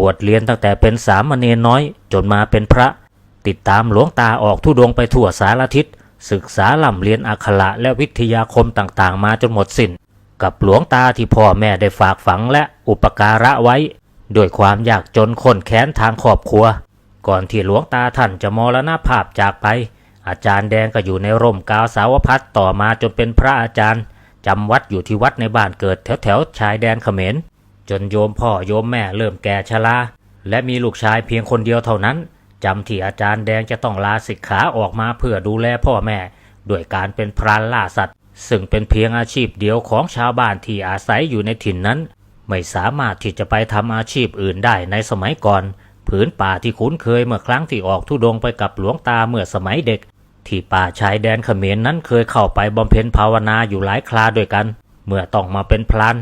บวชเรียนตั้งแต่เป็นสามเณรน้อย จนมาเป็นพระ ติดตามหลวงตาออกทุดงไปทั่วสารทิศ ศึกษาล่ำเรียนอักขระและวิทยาคมต่างๆ มาจนหมดสิน้น กับหลวงตาที่พ่อแม่ได้ฝากฝังและอุปการะไว้ ด้วยความยากจนข้นแค้นทางครอบครัว ก่อนที่หลวงตาท่านจะมรณภาพจากไป อาจารย์แดงก็อยู่ในร่มกาวสาวพัดต่อมาจนเป็นพระอาจารย์จำวัดอยู่ที่วัดในบ้านเกิดแถวแถวๆชายแดนเขมร จนโยมพ่อโยมแม่เริ่มแก่ชราและมีลูกชายเพียงคนเดียวเท่านั้นจำที่อาจารย์แดงจะต้องลาสิกขาออกมาเพื่อดูแลพ่อแม่ด้วยการเป็นพรานล่าสัตว์ ซึ่งเป็นเพียงอาชีพเดียวของชาวบ้านที่อาศัยอยู่ในถิ่นนั้น ไม่สามารถที่จะไปทำอาชีพอื่นได้ในสมัยก่อน ผืนป่าที่คุ้นเคยเมื่อครั้งที่ออกทุดงไปกับหลวงตาเมื่อสมัยเด็ก ที่ป่าชายแดนเขมรนั้นเคยเข้าไปบำเพ็ญภาวนาอยู่หลายคราด้วยกัน เมื่อต้องมาเป็นพราน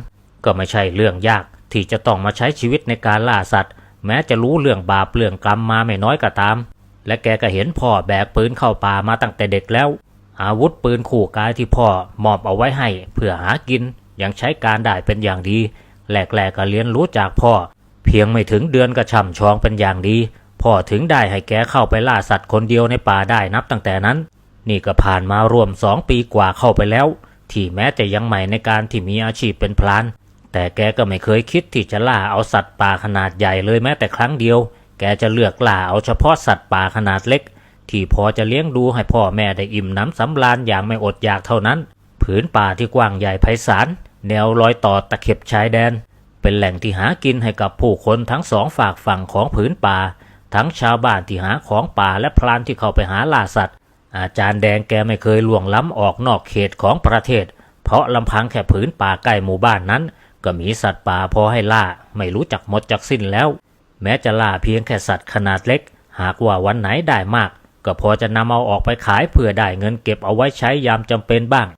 ก็ไม่ใช่เรื่องยาก ที่จะต้องมาใช้ชีวิตในการล่าสัตว์ แม้จะรู้เรื่องบาปเรื่องกรรมมาไม่น้อยก็ตาม และแกก็เห็นพ่อแบกปืนเข้าป่ามาตั้งแต่เด็กแล้ว อาวุธปืนขู่กายที่พ่อมอบเอาไว้ให้เพื่อหากินยังใช้การได้เป็นอย่างดีแหลกๆก็เรียนรู้จากพ่อ เพียงไม่ถึงเดือนก็ช่ำชองเป็นอย่างดีพ่อถึงได้ให้แกเข้าไปล่าสัตว์คนเดียวในป่าได้นับตั้งแต่นั้น นี่ก็ผ่านมารวมสองปีกว่าเข้าไปแล้ว ที่แม้จะยังใหม่ในการที่มีอาชีพเป็นพลาน แต่แกก็ไม่เคยคิดที่จะล่าเอาสัตว์ป่าขนาดใหญ่เลยแม้แต่ครั้งเดียว แกจะเลือกล่าเอาเฉพาะสัตว์ป่าขนาดเล็ก ที่พอจะเลี้ยงดูให้พ่อแม่ได้อิ่มน้ำสำราญอย่างไม่อดอยากเท่านั้น ผืนป่าที่กว้างใหญ่ไพศาล แนวรอยต่อตะเข็บชายแดน เป็นแหล่งที่หากินให้กับผู้คนทั้งสองฝากฝั่งของผืนป่า ทั้งชาวบ้านที่หาของป่าและพลานที่เข้าไปหาล่าสัตว์ อาจารย์แดงแกไม่เคยล่วงล้ำออกนอกเขตของประเทศ เพราะลำพังแค่ผืนป่าใกล้หมู่บ้านนั้น ก็มีสัตว์ป่าพอให้ล่าไม่รู้จักหมดจักสิ้นแล้ว แม้จะล่าเพียงแค่สัตว์ขนาดเล็ก หากว่าวันไหนได้มาก ก็พอจะนำเอาออกไปขายเพื่อได้เงินเก็บเอาไว้ใช้ยามจำเป็นบ้าง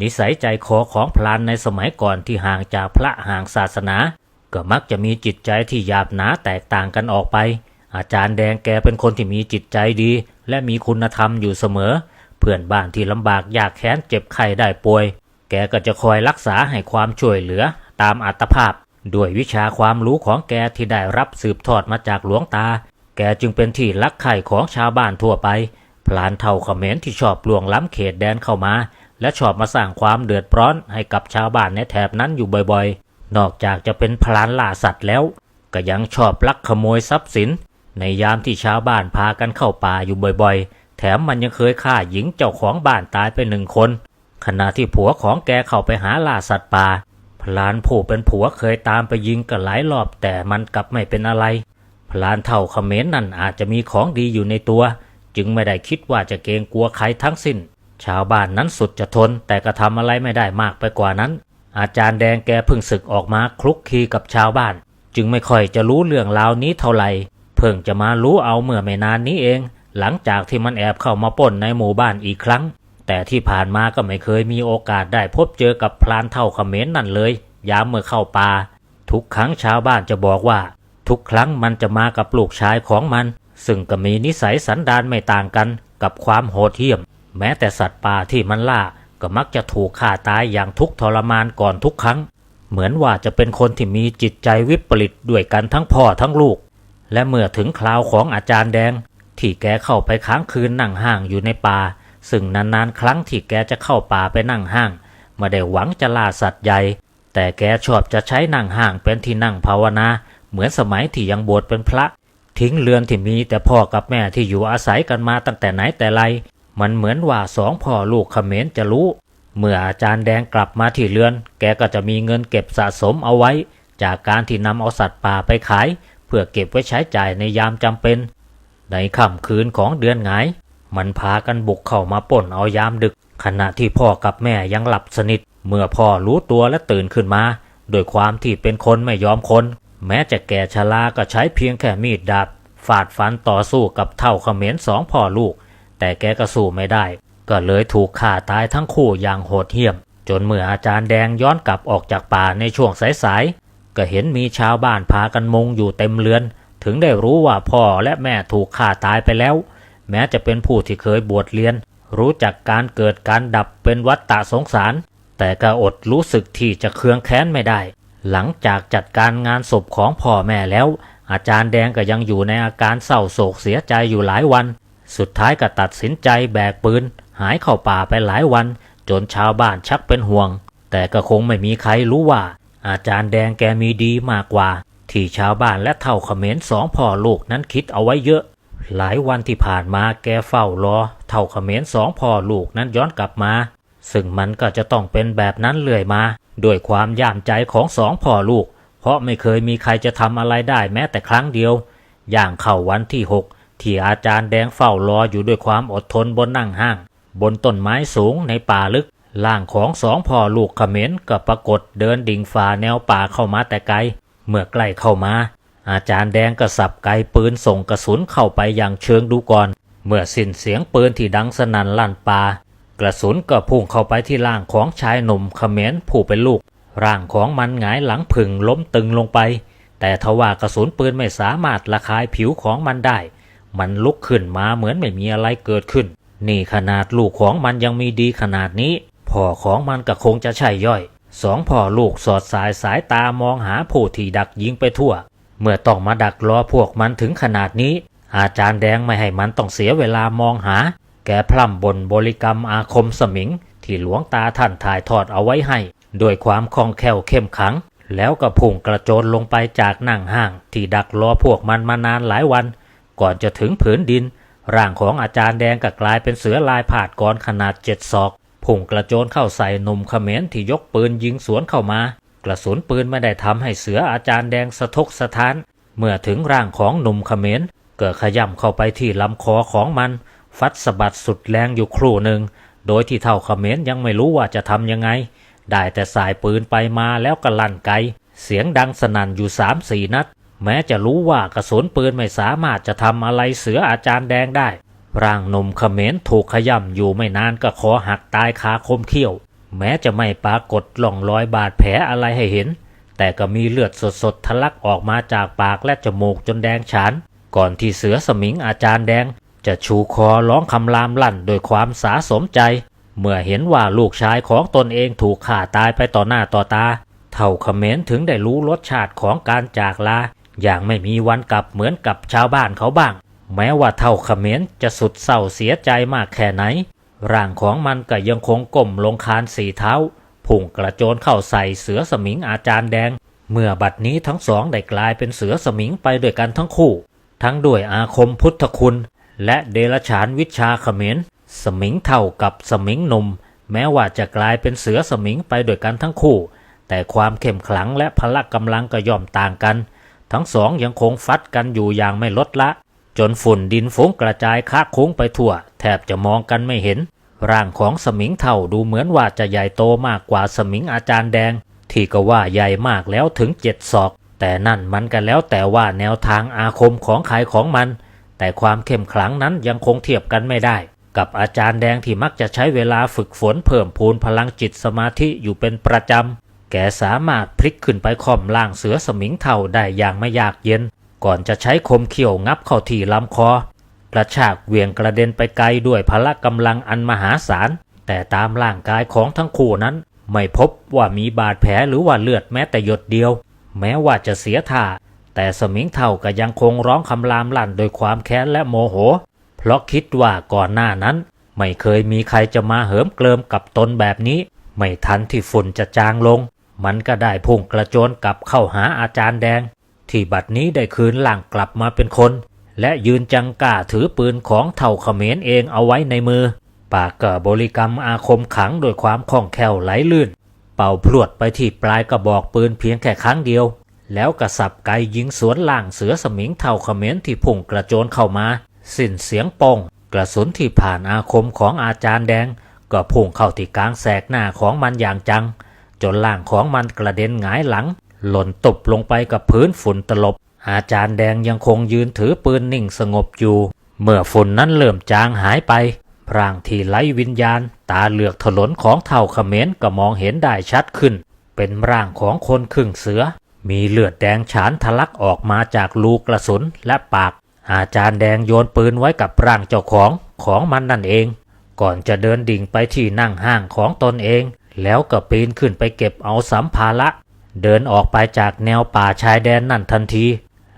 นิสัยใจคอของพลานในสมัยก่อนที่ห่างจากพระห่างศาสนา ก็มักจะมีจิตใจที่หยาบหนาแตกต่างกันออกไป อาจารย์แดงแกเป็นคนที่มีจิตใจดี และมีคุณธรรมอยู่เสมอ เพื่อนบ้านที่ลำบากยากแค้นเจ็บไข้ได้ป่วย แกก็จะคอยรักษาให้ความช่วยเหลือ ตามอัตภาพ ด้วยวิชาความรู้ของแกที่ได้รับสืบทอดมาจากหลวงตา แกจึงเป็นที่รักใคร่ของชาวบ้านทั่วไป พลานเท่าเขมรที่ชอบล่วงล้ำเขตแดนเข้ามา และชอบมาสร้างความเดือดร้อนให้กับชาวบ้านในแถบนั้นอยู่บ่อยๆ นอกจากจะเป็นพลานล่าสัตว์แล้ว ก็ยังชอบลักขโมยทรัพย์สิน ในยามที่ชาวบ้านพากันเข้าป่าอยู่บ่อยๆ แถมมันยังเคยฆ่าหญิงเจ้าของบ้านตายไปหนึ่งคนขณะที่ผัวของแกเข้าไปหาล่าสัตว์ป่า พลานผู้เป็นผัวเคยตามไปยิงกันหลายรอบแต่มันกลับไม่เป็นอะไร พลานเท่าเขมรนั่นอาจจะมีของดีอยู่ในตัว จึงไม่ได้คิดว่าจะเกรงกลัวใครทั้งสิ้น ชาวบ้านนั้นสุดจะทนแต่ก็ทำอะไรไม่ได้มากไปกว่านั้น อาจารย์แดงแกเพิ่งศึกออกมาคลุกคลีกับชาวบ้าน จึงไม่ค่อยจะรู้เรื่องราวนี้เท่าไหร่เพิ่งจะมารู้เอาเมื่อไม่นานนี้เอง หลังจากที่มันแอบเข้ามาปล้นในหมู่บ้านอีกครั้ง แต่ที่ผ่านมาก็ไม่เคยมีโอกาสได้พบเจอกับพลานเท่าเขมรนั่นเลย ยามเมื่อเข้าป่าทุกครั้งชาวบ้านจะบอกว่า ทุกครั้งมันจะมากับลูกชายของมัน ซึ่งก็มีนิสัยสันดานไม่ต่างกันกับความโหดเหี้ยม แม้แต่สัตว์ป่าที่มันล่าก็มักจะถูกฆ่าตายอย่างทุกทรมานก่อนทุกครั้ง เหมือนว่าจะเป็นคนที่มีจิตใจวิปริตด้วยกันทั้งพ่อทั้งลูก และเมื่อถึงคราวของอาจารย์แดง ที่แกเข้าไปค้างคืนนั่งห้างอยู่ในป่า ซึ่งนานๆ ครั้งที่แกจะเข้าป่าไปนั่งห้างไม่ได้หวังจะล่าสัตว์ใหญ่ แต่แกชอบจะใช้นั่งห้างเป็นที่นั่งภาวนา เหมือนสมัยที่ยังบวชเป็นพระ ทิ้งเรือนที่มีแต่พ่อกับแม่ที่อยู่อาศัยกันมาตั้งแต่ไหนแต่ไร มันเหมือนว่าสองพ่อลูกเขมรจะรู้ เมื่ออาจารย์แดงกลับมาที่เรือน แกก็จะมีเงินเก็บสะสมเอาไว้ จากการที่นำเอาสัตว์ป่าไปขาย เพื่อเก็บไว้ใช้จ่ายในยามจำเป็น ในค่ำคืนของเดือนหงาย มันพากันบุกเข้ามาปล้นเอายามดึก ขณะที่พ่อกับแม่ยังหลับสนิท เมื่อพ่อรู้ตัวและตื่นขึ้นมาโดยความที่เป็นคนไม่ยอมคน แม้จะแก่ชราก็ใช้เพียงแค่มีดดาบฟาดฟันต่อสู้กับเท่าเขมรสองพ่อลูก แต่แกก็สู้ไม่ได้ ก็เลยถูกฆ่าตายทั้งคู่อย่างโหดเหี้ยม จนเมื่ออาจารย์แดงย้อนกลับออกจากป่าในช่วงสายๆก็เห็นมีชาวบ้านพากันมุงอยู่เต็มเรือน ถึงได้รู้ว่าพ่อและแม่ถูกฆ่าตายไปแล้ว แม้จะเป็นผู้ที่เคยบวชเรียน รู้จักการเกิดการดับเป็นวัฏฏะสงสาร แต่ก็อดรู้สึกที่จะเคืองแค้นไม่ได้ หลังจากจัดการงานศพของพ่อแม่แล้ว อาจารย์แดงก็ยังอยู่ในอาการเศร้าโศกเสียใจอยู่หลายวัน สุดท้ายก็ตัดสินใจแบกปืน หายเข้าป่าไปหลายวัน จนชาวบ้านชักเป็นห่วง แต่ก็คงไม่มีใครรู้ว่า อาจารย์แดงแกมีดีมากกว่า ที่ชาวบ้านและเท่าเขมรสองพ่อลูกนั้นคิดเอาไว้เยอะ หลายวันที่ผ่านมาแกเฝ้ารอเท่าเขมรสองพ่อลูกนั้นย้อนกลับมา ซึ่งมันก็จะต้องเป็นแบบนั้นเรื่อยมาด้วยความย่ามใจของสองพ่อลูก เพราะไม่เคยมีใครจะทำอะไรได้แม้แต่ครั้งเดียว อย่างเข้าวันที่หกที่อาจารย์แดงเฝ้ารออยู่ด้วยความอดทนบนนั่งห้าง บนต้นไม้สูงในป่าลึกร่างของสองพ่อลูกเขมรก็ปรากฏเดินดิ่งฝ่าแนวป่าเข้ามาแต่ไกล เมื่อใกล้เข้ามา อาจารย์แดงก็สับไกปืนส่งกระสุนเข้าไปอย่างเชิงดูก่อน เมื่อสิ้นเสียงปืนที่ดังสนั่นลั่นป่ากระสุนก็พุ่งเข้าไปที่ร่างของชายหนุ่มเขมรผู้เป็นลูก ร่างของมันหงายหลังผึ่งล้มตึงลงไป แต่ทว่ากระสุนปืนไม่สามารถระคายผิวของมันได้ มันลุกขึ้นมาเหมือนไม่มีอะไรเกิดขึ้น นี่ขนาดลูกของมันยังมีดีขนาดนี้ พ่อของมันก็คงจะใช่ย่อย สองพ่อลูกสอดสายสายตามองหาผู้ที่ดักยิงไปทั่ว เมื่อต้องมาดักรอพวกมันถึงขนาดนี้ อาจารย์แดงไม่ให้มันต้องเสียเวลามองหา แกพร่ำบนบริกรรมอาคมสมิง ที่หลวงตาท่านถ่ายทอดเอาไว้ให้ ด้วยความคล่องแคล่วเข้มขัง แล้วก็พุ่งกระโจนลงไปจากนั่งห้าง ที่ดักรอพวกมันมานานหลายวัน ก่อนจะถึงผืนดิน ร่างของอาจารย์แดงก็กลายเป็นเสือลายผาดกรขนาดเจ็ดศอกพุ่งกระโจนเข้าใส่หนุ่มเขมรที่ยกปืนยิงสวนเข้ามา กระสุนปืนไม่ได้ทำให้เสืออาจารย์แดงสะทกสะท้าน เมื่อถึงร่างของหนุ่มเขมรเกิดขย่ำเข้าไปที่ลำคอของมัน ฟัดสะบัดสุดแรงอยู่ครู่หนึ่ง โดยที่เท่าเขมรยังไม่รู้ว่าจะทำยังไง ได้แต่สายปืนไปมาแล้วก็ลั่นไก เสียงดังสนั่นอยู่สามสี่นัด แม้จะรู้ว่ากระสุนปืนไม่สามารถจะทำอะไรเสืออาจารย์แดงได้ ร่างหนุ่มเขมรถูกขย่ำอยู่ไม่นานก็คอหักตายคาคมเขี้ยว แม้จะไม่ปรากฏล่องรอยบาดแผลอะไรให้เห็น แต่ก็มีเลือดสดๆทะลักออกมาจากปากและจมูกจนแดงฉาน ก่อนที่เสือสมิงอาจารย์แดง จะชูคอร้องคำรามลั่นโดวยความสาสมใจ เมื่อเห็นว่าลูกชายของตนเองถูกฆ่าตายไปต่อหน้าต่อตา เท่าเขมรถึงได้รู้รสชาติของการจากลา อย่างไม่มีวันกลับเหมือนกับชาวบ้านเขาบ้าง แม้ว่าเท่าเขมรจะสุดเศร้าเสียใจมากแค่ไหน ร่างของมันก็ยังคงก้มลงคานสี่เท้าพุ่งกระโจนเข้าใส่เสือสมิงอาจารย์แดง เมื่อบัดนี้ทั้งสองได้กลายเป็นเสือสมิงไปด้วยกันทั้งคู่ ทั้งด้วยอาคมพุทธคุณ และเดรัจฉานวิชาเขมรสมิงเท่ากับสมิงหนุ่ม แม้ว่าจะกลายเป็นเสือสมิงไปด้วยกันทั้งคู่ แต่ความเข้มขลังและพละกำลังก็ย่อมต่างกัน ทั้งสองยังคงฟัดกันอยู่อย่างไม่ลดละ จนฝุ่นดินฟุ้งกระจายค้าคุ้งไปทั่ว แทบจะมองกันไม่เห็น ร่างของสมิงเท่าดูเหมือนว่าจะใหญ่โตมากกว่าสมิงอาจารย์แดง ที่ก็ว่าใหญ่มากแล้วถึงเจ็ดศอก แต่นั่นมันก็แล้วแต่ว่าแนวทางอาคมของใครของมัน แต่ความเข้มขลังนั้นยังคงเทียบกันไม่ได้ กับอาจารย์แดงที่มักจะใช้เวลาฝึกฝนเพิ่มพูนพลังจิตสมาธิอยู่เป็นประจำแกสามารถพลิกขึ้นไปค่อมล่างเสือสมิงเท่าได้อย่างไม่ยากเย็น ก่อนจะใช้คมเขี่ยวงับเข้าที่ลำคอ กระชากเวียงกระเด็นไปไกลด้วยพละกำลังอันมหาศาล แต่ตามร่างกายของทั้งคู่นั้น ไม่พบว่ามีบาดแผลหรือว่าเลือดแม้แต่หยดเดียว แม้ว่าจะเสียท่า แต่สมิงเท่าก็ยังคงร้องคำรามลั่นโดยความแค้นและโมโห เพราะคิดว่าก่อนหน้านั้น ไม่เคยมีใครจะมาเหิมเกลิมกับตนแบบนี้ ไม่ทันที่ฝุ่นจะจางลง มันก็ได้พุ่งกระโจนกลับเข้าหาอาจารย์แดง ที่บัดนี้ได้คืนหลังกลับมาเป็นคน และยืนจังก้าถือปืนของเท่าเขมรเองเอาไว้ในมือ ปากก็บริกรรมอาคมขังโดยความคล่องแคล่วไหลลื่น เป่าพรวดไปที่ปลายกระบอกปืนเพียงแค่ครั้งเดียว แล้วกระสับไกยิงสวนล่างเสือสมิงเท่าเขมรที่พุ่งกระโจนเข้ามา สิ้นเสียงปองกระสุนที่ผ่านอาคมของอาจารย์แดง ก็พุ่งเข้าที่กลางแสกหน้าของมันอย่างจัง จนล่างของมันกระเด็นหงายหลัง หล่นตบลงไปกับพื้นฝุ่นตลบ อาจารย์แดงยังคงยืนถือปืนนิ่งสงบอยู่ เมื่อฝุ่นนั้นเริ่มจางหายไปร่างที่ไร้วิญญาณ ตาเหลือกถลนของเท่าเขมรก็มองเห็นได้ชัดขึ้น เป็นร่างของคนครึ่งเสือ มีเลือดแดงฉานทะลักออกมาจากรูกกระสุนและปาก อาจารย์แดงโยนปืนไว้กับร่างเจ้าของของมันนั่นเอง ก่อนจะเดินดิ่งไปที่นั่งห้างของตนเอง แล้วก็ปีนขึ้นไปเก็บเอาสัมภาระ เดินออกไปจากแนวป่าชายแดนนั่นทันที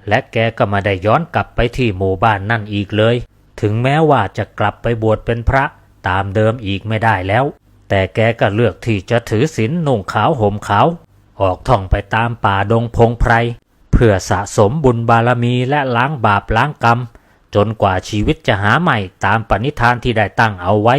และแกก็มาได้ย้อนกลับไปที่หมู่บ้านนั่นอีกเลย ถึงแม้ว่าจะกลับไปบวชเป็นพระตามเดิมอีกไม่ได้แล้ว แต่แกก็เลือกที่จะถือศีลนุ่งขาวห่มขาว ออกท่องไปตามป่าดงพงไพร เพื่อสะสมบุญบารมีและล้างบาปล้างกรรม จนกว่าชีวิตจะหาใหม่ตามปณิธานที่ได้ตั้งเอาไว้